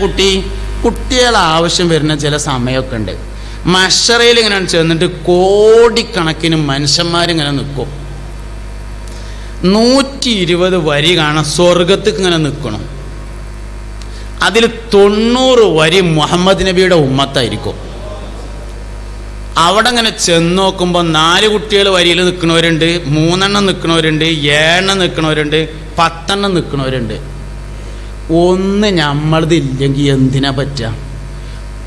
കുട്ടി? കുട്ടികളെ ആവശ്യം വരുന്ന ചില സമയമൊക്കെ ഉണ്ട്. മഷറയിൽ ഇങ്ങനെ ചെന്നിട്ട് കോടിക്കണക്കിന് മനുഷ്യന്മാരിങ്ങനെ നിൽക്കും നൂറ്റി ഇരുപത് വരി കാണാൻ സ്വർഗത്തേക്ക് ഇങ്ങനെ നിൽക്കണം അതിൽ തൊണ്ണൂറ് വരി മുഹമ്മദ് നബിയുടെ ഉമ്മത്തായിരിക്കും. അവിടെ ഇങ്ങനെ ചെന്ന് നോക്കുമ്പോൾ നാല് കുട്ടികൾ വരിയിൽ നിൽക്കുന്നവരുണ്ട് മൂന്നെണ്ണം നിൽക്കുന്നവരുണ്ട് ഏഴെണ്ണം നിൽക്കുന്നവരുണ്ട് പത്തെണ്ണം നിൽക്കുന്നവരുണ്ട്. ഒന്ന് നമ്മളതില്ലെങ്കിൽ എന്തിനാ പറ്റുക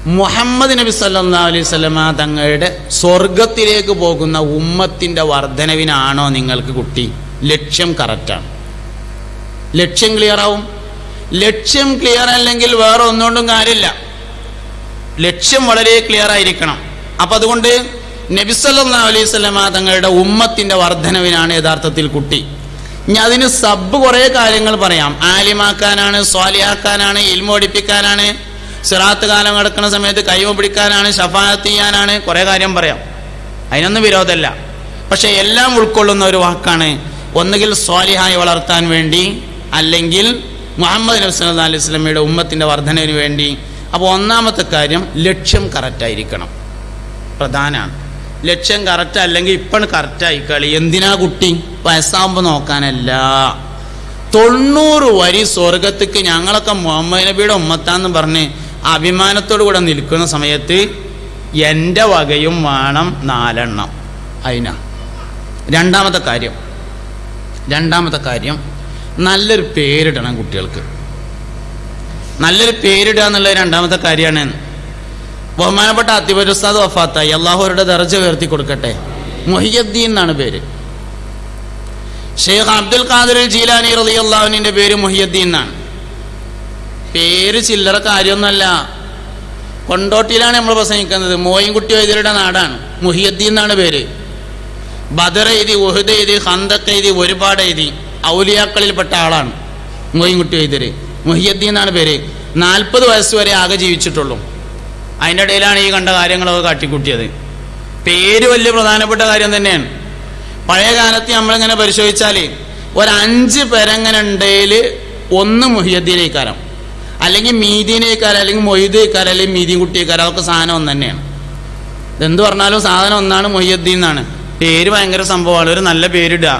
മുഹമ്മദ് നബി സല്ലാ അലൈഹി സ്വലമ തങ്ങളുടെ സ്വർഗത്തിലേക്ക് പോകുന്ന ഉമ്മത്തിന്റെ വർധനവിനാണോ നിങ്ങൾക്ക് കുട്ടി? ലക്ഷ്യം കറക്റ്റാണ് ലക്ഷ്യം ക്ലിയർ ആവും. ലക്ഷ്യം ക്ലിയർ അല്ലെങ്കിൽ വേറെ ഒന്നുകൊണ്ടും കാര്യമില്ല. ലക്ഷ്യം വളരെ ക്ലിയർ ആയിരിക്കണം. അപ്പം അതുകൊണ്ട് നബിസല്ലാ അലൈഹി സ്വലമ തങ്ങളുടെ ഉമ്മത്തിന്റെ വർധനവിനാണ് യഥാർത്ഥത്തിൽ കുട്ടി. ഇനി അതിന് സബ് കുറേ കാര്യങ്ങൾ പറയാം. ആലിമാക്കാനാണ് സ്വാലിയാക്കാനാണ് ഇൽമോടിപ്പിക്കാനാണ് സിറാത്ത് കാലം കിടക്കുന്ന സമയത്ത് കൈവ പിടിക്കാനാണ് ഷഫാത്ത് ചെയ്യാനാണ് കുറേ കാര്യം പറയാം. അതിനൊന്നും വിരോധമല്ല. പക്ഷെ എല്ലാം ഉൾക്കൊള്ളുന്ന ഒരു വാക്കാണ് ഒന്നുകിൽ സ്വാലിഹായി വളർത്താൻ വേണ്ടി അല്ലെങ്കിൽ മുഹമ്മദ് നബി സല്ലല്ലാഹു അലൈഹി സ്വലമിയുടെ ഉമ്മത്തിന്റെ വർധനവിന് വേണ്ടി. അപ്പോൾ ഒന്നാമത്തെ കാര്യം ലക്ഷ്യം കറക്റ്റായിരിക്കണം പ്രധാനമാണ് ലക്ഷ്യം കറക്റ്റ് അല്ലെങ്കിൽ ഇപ്പം കറക്റ്റായി കളി. എന്തിനാ കുട്ടി? വയസ്സാകുമ്പോൾ നോക്കാനല്ല. തൊണ്ണൂറ് വരി സ്വർഗത്തേക്ക് ഞങ്ങളൊക്കെ മുഹമ്മദ് നബിയുടെ ഉമ്മത്താന്ന് പറഞ്ഞ് അഭിമാനത്തോടു കൂടെ നിൽക്കുന്ന സമയത്ത് എന്റെ വകയും വേണം നാലെണ്ണം. അതിനാ രണ്ടാമത്തെ കാര്യം. രണ്ടാമത്തെ കാര്യം നല്ലൊരു പേരിടണം കുട്ടികൾക്ക്. നല്ലൊരു പേരിടുക എന്നുള്ളത് രണ്ടാമത്തെ കാര്യമാണ്. ബഹുമാനപ്പെട്ട അത്തിബരുസ്താദ് വഫാത്തായി. അള്ളാഹുരുടെ ദർജ ഉയർത്തി കൊടുക്കട്ടെ. മൊഹിയദ്ദീൻ എന്നാണ് പേര്. ഷെയ്ഖ് അബ്ദുൽ ഖാദിർ ജീലാനി റലി അള്ളാഹുവിന്റെ പേര് മൊഹിയദ്ദീൻ എന്നാണ്. പേര് ചില്ലറ കാര്യമൊന്നുമല്ല. കൊണ്ടോട്ടിയിലാണ് നമ്മൾ പ്രസംഗിക്കുന്നത്. മോയിൻകുട്ടി വൈദ്യരുടെ നാടാണ്. മുഹിയദ്ദീൻ എന്നാണ് പേര്. ബദർ എഴുതി ഒഹുദ് എഴുതി ഹന്തക്ക് എഴുതി ഒരുപാട് എഴുതി. ഔലിയാക്കളിൽപ്പെട്ട ആളാണ് മോയിൻകുട്ടി വൈദ്യര്. മുഹിയദ്ദീൻ എന്നാണ് പേര്. നാൽപ്പത് വയസ്സ് വരെ ആകെ ജീവിച്ചിട്ടുള്ളൂ. അതിന്റെ ഇടയിലാണ് ഈ കണ്ട കാര്യങ്ങളൊക്കെ കാട്ടിക്കൂട്ടിയത്. പേര് വലിയ പ്രധാനപ്പെട്ട കാര്യം തന്നെയാണ്. പഴയ കാലത്ത് നമ്മളിങ്ങനെ പരിശോധിച്ചാൽ ഒരു അഞ്ച് ഉണ്ടെങ്കിൽ ഒന്ന് മുഹിയദ്ദീനേക്കാരം. അല്ലെങ്കിൽ മീദീനേക്കാരം അല്ലെങ്കിൽ മൊയ്തേക്കാരം അല്ലെങ്കിൽ മീദീൻ കുട്ടിയേക്കാരം അതൊക്കെ സാധനം ഒന്ന് തന്നെയാണ് ഇതെന്ത് പറഞ്ഞാലും സാധനം ഒന്നാണ് മൊയ്യദ്ദീൻ എന്നാണ്. പേര് ഭയങ്കര സംഭവമാണ് ഒരു നല്ല പേരിടുക.